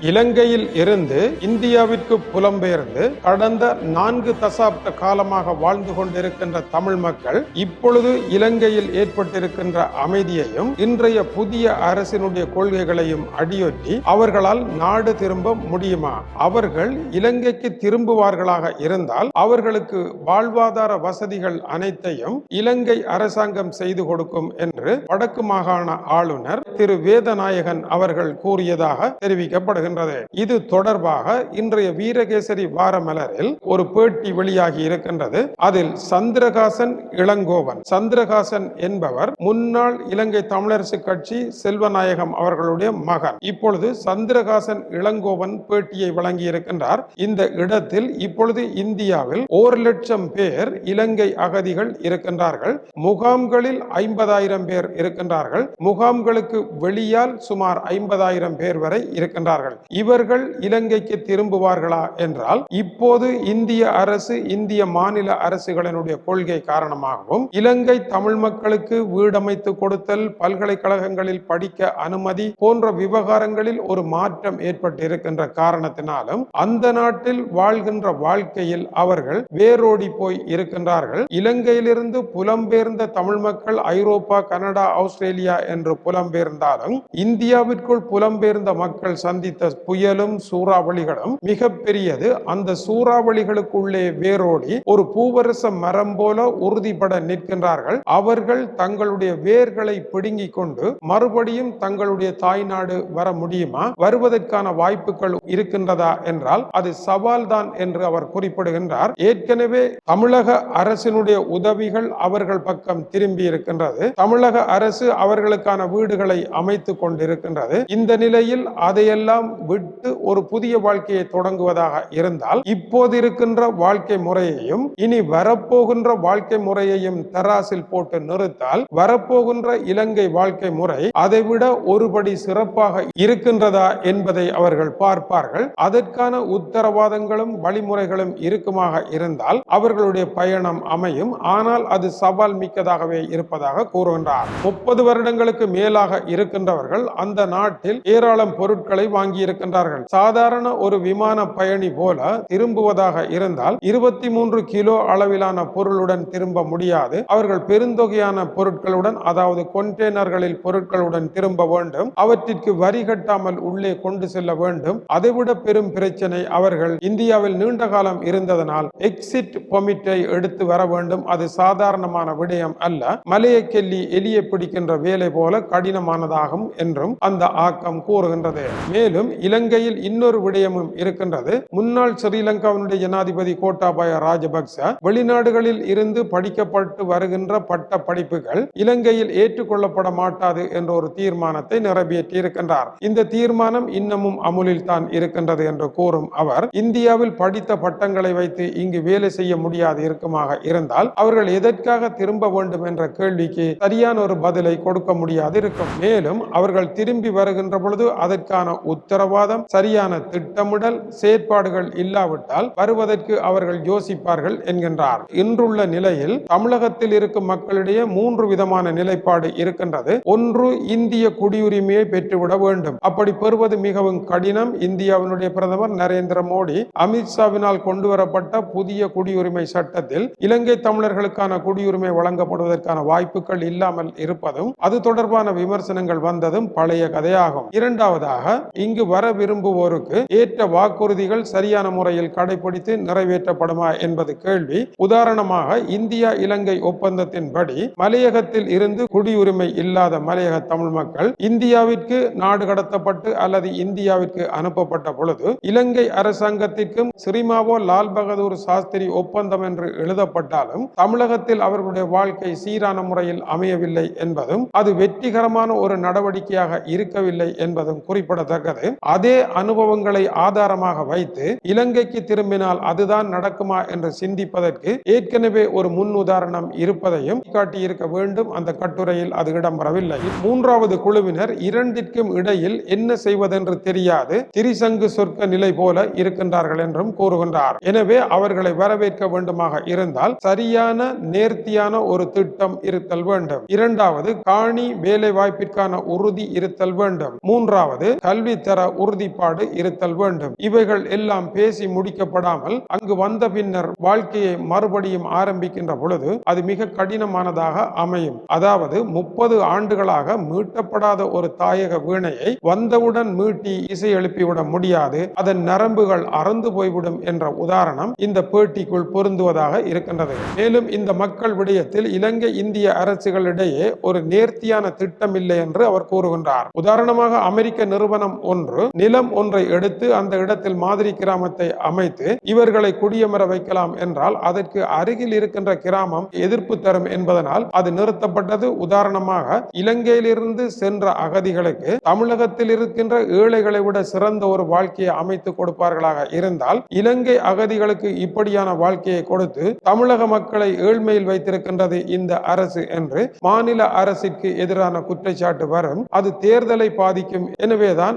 இலங்கையில் இருந்து இந்தியாவிற்கு புலம்பெயர்ந்து கடந்த நான்கு தசாப்த காலமாக வாழ்ந்து கொண்டிருக்கின்ற தமிழ் மக்கள் இப்பொழுது இலங்கையில் ஏற்பட்டிருக்கின்ற அமைதியையும் இன்றைய புதிய அரசினுடைய கொள்கைகளையும் அடியொற்றி அவர்களால் நாடு திரும்ப முடியுமா? அவர்கள் இலங்கைக்கு திரும்புவார்களாக இருந்தால் அவர்களுக்கு வாழ்வாதார வசதிகள் அனைத்தையும் இலங்கை அரசாங்கம் செய்து கொடுக்கும் என்று வடக்கு மாகாண ஆளுநர் திரு. வேதநாயகன் அவர்கள் கூறியதாக தெரிவிக்கப்படுகிறது. வருகின்றது. இது தொடர்பாக இன்றைய வீரகேசரி வாரமலரில் ஒரு பேட்டி வெளியாகி இருக்கின்றது. அதில் சந்திரகாசன் இளங்கோவன். சந்திரகாசன் என்பவர் முன்னாள் இலங்கை தமிழரசு கட்சி செல்வநாயகம் அவர்களுடைய மகன். இப்பொழுது சந்திரகாசன் இளங்கோவன் பேட்டியை வழங்கி இருக்கின்றார் இந்த இடத்தில் இப்பொழுது இந்தியாவில் ஒரு லட்சம் பேர் இலங்கை அகதிகள் இருக்கின்றார்கள். முகாம்களில் ஐம்பதாயிரம் பேர் இருக்கின்றார்கள். முகாம்களுக்கு வெளியால் சுமார் ஐம்பதாயிரம் பேர் வரை இருக்கின்றார்கள். இவர்கள் இலங்கைக்கு திரும்புவார்களா என்றால் இப்போது இந்திய அரசு இந்திய மாநில அரசுகளினுடைய கொள்கை காரணமாகவும் இலங்கை தமிழ் மக்களுக்கு வீடமைத்து கொடுத்தல் பல்கலைக்கழகங்களில் படிக்க அனுமதி போன்ற விவகாரங்களில் ஒரு மாற்றம் ஏற்பட்டு இருக்கின்ற காரணத்தினாலும் அந்த நாட்டில் வாழ்கின்ற வாழ்க்கையில் அவர்கள் வேரோடி போய் இருக்கின்றார்கள். இலங்கையிலிருந்து புலம்பெயர்ந்த தமிழ் மக்கள் ஐரோப்பா கனடா ஆஸ்திரேலியா என்று புலம்பெயர்ந்தாலும் இந்தியாவிற்குள் புலம்பெயர்ந்த மக்கள் சந்தித்த புயலும் சூறாவளிகளும் மிக பெரியது அந்த சூறாவளிகளுக்குள்ளே வேரோடி ஒரு பூவரச மரம் போல உறுதிபட நிற்கின்றார்கள். அவர்கள் தங்களுடைய வேர்களை பிடுங்கிக் கொண்டு மறுபடியும் தங்களுடைய தாய்நாடு வர முடியுமா? வருவதற்கான வாய்ப்புகள் இருக்கின்றதா என்றால் அது சவால் தான் என்று அவர் குறிப்பிடுகின்றார். ஏற்கனவே தமிழக அரசினுடைய உதவிகள் அவர்கள் பக்கம் திரும்பி இருக்கின்றது. தமிழக அரசு அவர்களுக்கான வீடுகளை அமைத்துக் கொண்டிருக்கின்றது. இந்த நிலையில் அதையெல்லாம் விட்டு ஒரு புதிய வாழ்க்கையை தொடங்குவதாக இருந்தால் இப்போது இருக்கின்ற வாழ்க்கை முறையையும் இனி வரப்போகின்ற வாழ்க்கை முறையையும் தராசில் போட்டு நிறுத்தால் வரப்போகின்ற இலங்கை வாழ்க்கை முறை அதைவிட ஒருபடி சிறப்பாக இருக்கின்றதா என்பதை அவர்கள் பார்ப்பார்கள். அதற்கான உத்தரவாதங்களும் வழிமுறைகளும் இருக்குமாக இருந்தால் அவர்களுடைய பயணம் அமையும். ஆனால் அது சவால் மிக்கதாகவே இருப்பதாக கூறுகின்றார். முப்பது வருடங்களுக்கு மேலாக இருக்கின்றவர்கள் அந்த நாட்டில் ஏராளம் பொருட்களை வாங்கி இருக்கின்றார்கள். சாதாரண ஒரு விமான பயணி போல திரும்புவதாக இருந்தால் இருபத்தி மூன்று கிலோ அளவிலான பொருளுடன் திரும்ப முடியாது. அவர்கள் பெருந்தொகையான பொருட்களுடன் அதாவது கொண்டெய்னர்களில் பொருட்களுடன் திரும்ப வேண்டும். அவற்றிற்கு வரி கட்டாமல் உள்ளே கொண்டு செல்ல வேண்டும். அதைவிட பெரும் பிரச்சனை அவர்கள் இந்தியாவில் நீண்ட காலம் இருந்ததனால் எக்ஸிட் பொமிட்டை எடுத்து வர வேண்டும். அது சாதாரணமான விடயம் அல்ல. மலையை கெல்லி எலியை பிடிக்கின்ற வேலை போல கடினமானதாகும் என்றும் அந்த ஆக்கம் கூறுகின்றது. மேலும் இலங்கையில் இன்னொரு விடயமும் இருக்கின்றது. முன்னாள் ஸ்ரீலங்காவினுடைய ஜனாதிபதி கோட்டாபாய ராஜபக்ச வெளிநாடுகளில் இருந்து படிக்கப்பட்டு வருகின்ற பட்ட படிப்புகள் இலங்கையில் ஏற்றுக்கொள்ளப்பட மாட்டாது என்ற ஒரு தீர்மானத்தை நிறைவேற்றியிருக்கின்றார். இந்த தீர்மானம் இன்னமும் அமுலில் தான் இருக்கின்றது என்று கூறும் அவர் இந்தியாவில் படித்த பட்டங்களை வைத்து இங்கு வேலை செய்ய முடியாது இருக்குமாக இருந்தால் அவர்கள் எதற்காக திரும்ப வேண்டும் என்ற கேள்விக்கு சரியான ஒரு பதிலை கொடுக்க முடியாது இருக்கும். மேலும் அவர்கள் திரும்பி வருகின்ற பொழுது அதற்கான உத்தரவு உத்தரவாதம் சரியான திட்டமிடல் செயற்பாடுகள் இல்லாவிட்டால் வருவதற்கு அவர்கள் யோசிப்பார்கள் என்கின்றார். இன்றுள்ள நிலையில் தமிழகத்தில் இருக்கும் மக்களிடையே மூன்று விதமான நிலைப்பாடு இருக்கின்றது. ஒன்று இந்திய குடியுரிமையை பெற்றுவிட வேண்டும். அப்படி பெறுவது மிகவும் கடினம். இந்தியாவினுடைய பிரதமர் நரேந்திர மோடி அமித்ஷாவினால் கொண்டு வரப்பட்ட புதிய குடியுரிமை சட்டத்தில் இலங்கை தமிழர்களுக்கான குடியுரிமை வழங்கப்படுவதற்கான வாய்ப்புகள் இல்லாமல் இருப்பதும் அது தொடர்பான விமர்சனங்கள் வந்ததும் பழைய கதையாகும். இரண்டாவதாக இங்கு வர விரும்புவோருக்கு ஏற்ற வாக்குறுதிகள் சரியான முறையில் கடைபிடித்து நிறைவேற்றப்படுமா என்பது கேள்வி. உதாரணமாக இந்தியா இலங்கை ஒப்பந்தத்தின்படி மலையகத்தில் இருந்து குடியுரிமை இல்லாத மலையக தமிழ் மக்கள் இந்தியாவிற்கு நாடு கடத்தப்பட்டு அல்லது இந்தியாவிற்கு அனுப்பப்பட்ட பொழுது இலங்கை அரசாங்கத்திற்கும் சிறிமாவோ லால் பகதூர் சாஸ்திரி ஒப்பந்தம் என்று எழுதப்பட்டாலும் தமிழகத்தில் அவர்களுடைய வாழ்க்கை சீரான முறையில் அமையவில்லை என்பதும் அது வெற்றிகரமான ஒரு நடவடிக்கையாக இருக்கவில்லை என்பதும் குறிப்பிடத்தக்கது. அதே அனுபவங்களை ஆதாரமாக வைத்து இலங்கைக்கு திரும்பினால் அதுதான் நடக்குமா என்று சிந்திப்பதற்கு ஏற்கனவே ஒரு முன் உதாரணம் இருப்பதையும் காட்டியிருக்க வேண்டும். அந்த கட்டுரையில் அது இடம்பெறவில்லை. மூன்றாவது குழுவினர் இரண்டிற்கும் இடையில் என்ன செய்வதென்று தெரியாது. திரிசங்கு சொர்க்க நிலை போல இருக்கின்றார்கள் என்றும் கூறுகின்றார். எனவே அவர்களை வரவேற்க வேண்டுமாக இருந்தால் சரியான நேர்த்தியான ஒரு திட்டம் இருத்தல் வேண்டும். இரண்டாவது காணி வேலை வாய்ப்பிற்கான உறுதி இருத்தல் வேண்டும். மூன்றாவது கல்வி தர உறுதிப்பாடு இருத்தல் வேண்டும். இவைகள் எல்லாம் பேசி முடிக்கப்படாமல் அங்கு வந்த பின்னர் வாழ்க்கையை மறுபடியும் ஆரம்பிக்கின்ற பொழுது அது மிக கடினமானதாக அமையும். அதாவது முப்பது ஆண்டுகளாக மீட்டப்படாத ஒரு தாயக வீணையை வந்தவுடன் மீட்டி இசை எழுப்பிவிட முடியாது. அதன் நரம்புகள் அறந்து போய்விடும் என்ற உதாரணம் இந்த பேட்டிக்குள் பொருந்துவதாக இருக்கின்றது. மேலும் இந்த மக்கள் விடயத்தில் இலங்கை இந்திய அரசுகளிடையே ஒரு நேர்த்தியான திட்டம் இல்லை என்று அவர் கூறுகின்றார். உதாரணமாக அமெரிக்க நிறுவனம் ஒன்று நிலம் ஒன்றை எடுத்து அந்த இடத்தில் மாதிரி கிராமத்தை அமைத்து இவர்களை குடியமர வைக்கலாம் என்றால் அதற்கு அருகில் இருக்கின்ற கிராமம் எதிர்ப்பு தரும் என்பதனால் அது நிறுத்தப்பட்டது. உதாரணமாக இலங்கையிலிருந்து சென்ற அகதிகளுக்கு தமிழகத்தில் இருக்கின்ற ஏழைகளை விட சிறந்த ஒரு வாழ்க்கையை அமைத்து கொடுப்பார்களாக இருந்தால் இலங்கை அகதிகளுக்கு இப்படியான வாழ்க்கையை கொடுத்து தமிழக மக்களை ஏழ்மையில் வைத்திருக்கின்றது இந்த அரசு என்று மாநில அரசிற்கு எதிரான குற்றச்சாட்டு வரும். அது தேர்தலை பாதிக்கும். எனவேதான்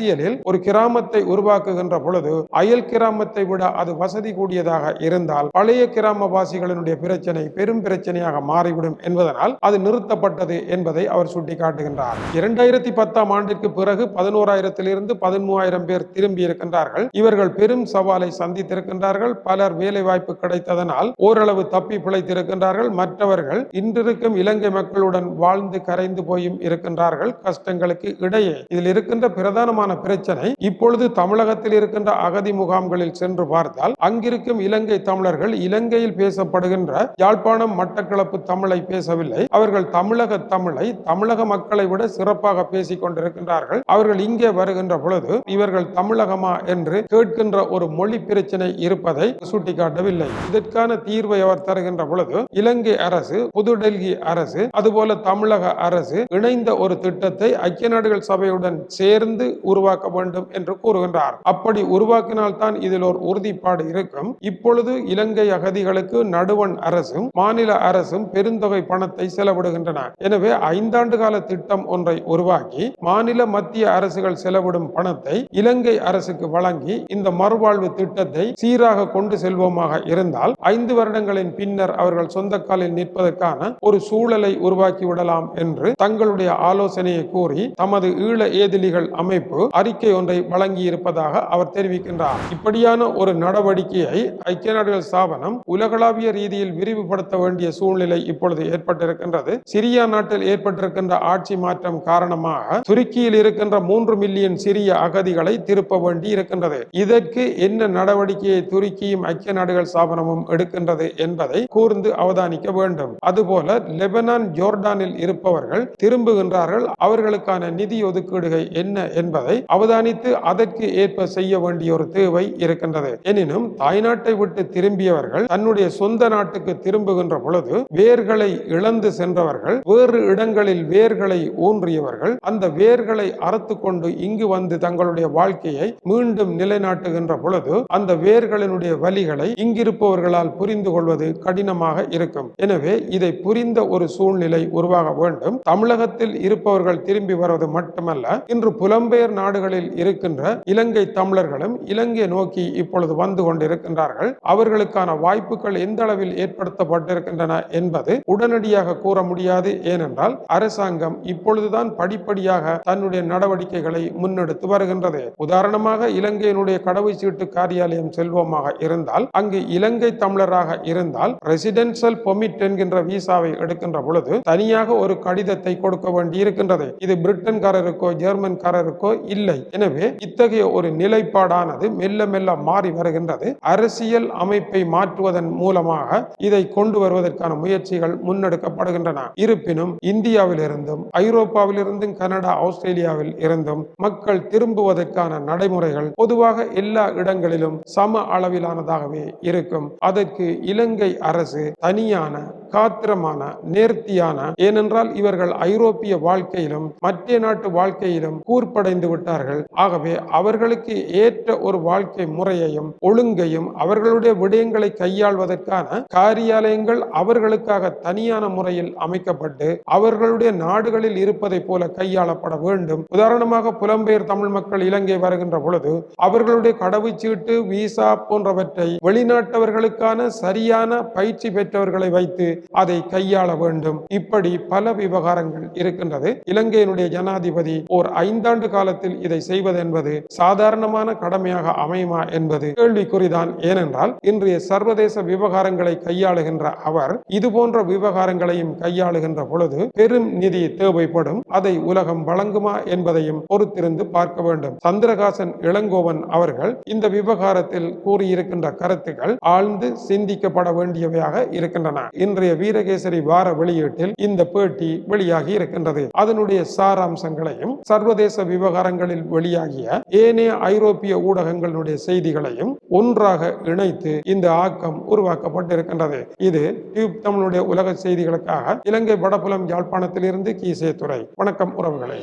அரசியலில் ஒரு கிராமத்தை உருவாக்குகின்ற பொழுது அயல் கிராமத்தை விட அது வசதி கூடியதாக இருந்தால் பழைய கிராமவாசிகளினுடைய பிரச்சனை பெரும் பிரச்சனையாக மாறிவிடும் என்பதனால் அது நிறுத்தப்பட்டது என்பதை அவர் சுட்டிக்காட்டுகின்றார். இரண்டாயிரத்தி பத்தாம் ஆண்டிற்கு பிறகு பதினோராயிரத்திலிருந்து பதிமூவாயிரம் பேர் திரும்பி இருக்கின்றார்கள் இவர்கள் பெரும் சவாலை சந்தித்திருக்கின்றார்கள். பலர் வேலை வாய்ப்பு கிடைத்ததனால் ஓரளவு தப்பி பிழைத்திருக்கின்றார்கள். மற்றவர்கள் இன்றிருக்கும் இலங்கை மக்களுடன் வாழ்ந்து கரைந்து போயும் இருக்கின்றார்கள். கஷ்டங்களுக்கு இடையே இதில் இருக்கின்ற பிரதானமான முக்கியமான பிரச்சனை இப்பொழுது தமிழகத்தில் இருக்கின்ற அகதி முகாம்களில் சென்று பார்த்தால் அங்கிருக்கும் இலங்கை தமிழர்கள் இலங்கையில் பேசப்படுகின்ற யாழ்ப்பாணம் மட்டக்களப்பு தமிழை பேசவில்லை. அவர்கள் தமிழக தமிழை தமிழக மக்களை விட சிறப்பாக பேசிக் கொண்டிருக்கின்றார்கள். அவர்கள் இங்கே வருகின்ற பொழுது இவர்கள் தமிழகமா என்று கேட்கின்ற ஒரு மொழி பிரச்சனை இருப்பதை சுட்டிக்காட்டவில்லை. இதற்கான தீர்வை அவர் தருகின்ற பொழுது இலங்கை அரசு புதுடெல்லி அரசு அதுபோல தமிழக அரசு இணைந்த ஒரு திட்டத்தை ஐக்கிய நாடுகள் சபையுடன் சேர்ந்து உருவாக்க உருவாக்க வேண்டும் என்று கூறுகின்றார். அப்படி உருவாக்கினால்தான் இதில் ஒரு உறுதிப்பாடு இருக்கும். இப்பொழுது இலங்கை அகதிகளுக்கு நடுவண் அரசும் மாநில அரசும் பெருந்தொகை பணத்தை செலவிடுகின்றன. எனவே ஐந்தாண்டு கால திட்டம் ஒன்றை உருவாக்கி மாநில மத்திய அரசுகள் செலவிடும் பணத்தை இலங்கை அரசுக்கு வழங்கி இந்த மறுவாழ்வு திட்டத்தை சீராக கொண்டு செல்வோமாக இருந்தால் ஐந்து வருடங்களின் பின்னர் அவர்கள் சொந்த காலில் நிற்பதற்கான ஒரு சூழலை உருவாக்கி விடலாம் என்று தங்களுடைய ஆலோசனையை கூறி தமது ஈழ ஏதிலிகள் அமைப்பு அறிக்கை ஒன்றை வழங்கி இருப்பதாக அவர் தெரிவிக்கின்றார். இப்படியான ஒரு நடவடிக்கையை ஐக்கிய நாடுகள் ஸ்தாபனம் உலகளாவிய ரீதியில் விரிவுபடுத்த வேண்டிய சூழ்நிலை இப்பொழுது ஏற்பட்டிருக்கின்றது. சிரியா நாட்டில் ஏற்பட்டிருக்கின்ற ஆட்சி மாற்றம் காரணமாக துருக்கியில் இருக்கின்ற மூன்று மில்லியன் சிறிய அகதிகளை திருப்ப வேண்டி இருக்கின்றது. இதற்கு என்ன நடவடிக்கையை துருக்கியும் ஐக்கிய நாடுகள் ஸ்தாபனமும் எடுக்கின்றது என்பதை கூர்ந்து அவதானிக்க வேண்டும். அதுபோல லெபனான் ஜோர்டானில் இருப்பவர்கள் திரும்புகின்றார்கள். அவர்களுக்கான நிதி ஒதுக்கீடுகள் என்ன என்பதை அவதானித்து அதற்கு ஏற்ப செய்ய வேண்டிய ஒரு தேவை இருக்கின்றது. எனினும் தாய்நாட்டை விட்டு திரும்பியவர்கள் தன்னுடைய சொந்த நாட்டுக்கு திரும்புகின்ற பொழுது வேர்களை இழந்து சென்றவர்கள் வேறு இடங்களில் வேர்களை ஊன்றியவர்கள் அந்த வேர்களை அறுத்து கொண்டு இங்கு வந்து தங்களுடைய வாழ்க்கையை மீண்டும் நிலைநாட்டுகின்ற பொழுது அந்த வேர்களினுடைய வலிகளை இங்கிருப்பவர்களால் புரிந்து கொள்வது கடினமாக இருக்கும். எனவே இதை புரிந்த ஒரு சூழ்நிலை உருவாக வேண்டும். தமிழகத்தில் இருப்பவர்கள் திரும்பி வருவது மட்டுமல்ல இன்று புலம்பெயர் நாடுகளில் இருக்கின்ற இலங்கை தமிழர்களும் இலங்கை நோக்கி இப்பொழுது வந்து கொண்டிருக்கின்றார்கள். அவர்களுக்கான வாய்ப்புகள் எந்த அளவில் ஏற்படுத்தப்பட்டிருக்கின்றன என்பது உடனடியாக கூற முடியாது. ஏனென்றால் அரசாங்கம் இப்பொழுதுதான் படிப்படியாக தன்னுடைய நடவடிக்கைகளை முன்னெடுத்து வருகின்றது. உதாரணமாக இலங்கையினுடைய கடவுள் சீட்டு காரியாலயம் செல்வோமாக இருந்தால் அங்கு இலங்கை தமிழராக இருந்தால் ரெசிடென்சியல் பொமிட் என்கின்ற விசாவை எடுக்கின்ற பொழுது தனியாக ஒரு கடிதத்தை கொடுக்க வேண்டி இருக்கின்றது இது பிரிட்டன்காரருக்கோ ஜெர்மன்காரருக்கோ இல்லை. எனவே இத்தகைய ஒரு நிலைப்பாடானது மெல்ல மெல்ல மாறி வருகின்றது. அரசியல் அமைப்பை மாற்றுவதன் மூலமாக இதை கொண்டு வருவதற்கான முயற்சிகள் முன்னெடுக்கப்படுகின்றன. இருப்பினும் இந்தியாவில் இருந்தும் ஐரோப்பாவில் இருந்தும் கனடா ஆஸ்திரேலியாவில் இருந்தும் மக்கள் திரும்புவதற்கான நடைமுறைகள் பொதுவாக எல்லா இடங்களிலும் சம அளவிலானதாகவே இருக்கும். அதற்கு இலங்கை அரசு தனியான காத்திரமான நேர்த்தியான ஏனென்றால் இவர்கள் ஐரோப்பிய வாழ்க்கையிலும் மத்திய நாட்டு வாழ்க்கையிலும் கூர்ப்படைந்து விட்டார்கள். ஆகவே அவர்களுக்கு ஏற்ற ஒரு வாழ்க்கை முறையையும் ஒழுங்கையும் அவர்களுடைய விடயங்களை கையாள்வதற்கான காரியாலயங்கள் அவர்களுக்காக தனியான முறையில் அமைக்கப்பட்டு அவர்களுடைய நாடுகளில் இருப்பதை போல கையாளப்பட வேண்டும். உதாரணமாக புலம்பெயர் தமிழ் மக்கள் இலங்கை வருகின்ற பொழுது அவர்களுடைய கடவுச்சீட்டு விசா போன்றவற்றை வெளிநாட்டவர்களுக்கான சரியான பயிற்சி பெற்றவர்களை வைத்து அதை கையாள வேண்டும். இப்படி பல விவகாரங்கள் இருக்கின்றது. இலங்கையினுடைய ஜனாதிபதி ஓர் ஐந்தாண்டு காலத்தில் இதை செய்வது என்பது சாதாரணமான கடமையாக அமையுமா என்பது கேள்விக்குறிதான். ஏனென்றால் இன்றைய சர்வதேச விவகாரங்களை கையாளுகின்ற அவர் இது போன்ற விவகாரங்களையும் கையாளுகின்ற பொழுது பெரும் நிதி தேவைப்படும். அதை உலகம் வழங்குமா என்பதையும் பொறுத்திருந்து பார்க்க வேண்டும். சந்திரகாசன் இளங்கோவன் அவர்கள் இந்த விவகாரத்தில் கூறியிருக்கின்ற கருத்துக்கள் ஆழ்ந்து சிந்திக்கப்பட வேண்டியவையாக இருக்கின்றன. இன்றைய வீரகேசரி வார வெளியீட்டில் இந்த பேட்டி வெளியாகி இருக்கின்றது. அதனுடைய சாராம்சங்களையும் சர்வதேச விவகாரங்கள் விவகாரங்களில் வெளியாகிய ஏனைய ஐரோப்பிய ஊடகங்களுடைய செய்திகளையும் ஒன்றாக இணைத்து இந்த ஆக்கம் உருவாக்கப்பட்டிருக்கின்றது. இது டியூப் தமிழுடைய உலக செய்திகளுக்காக இலங்கை வடபுலம் யாழ்ப்பாணத்திலிருந்து கீசே துறை வணக்கம் உறவுகளே.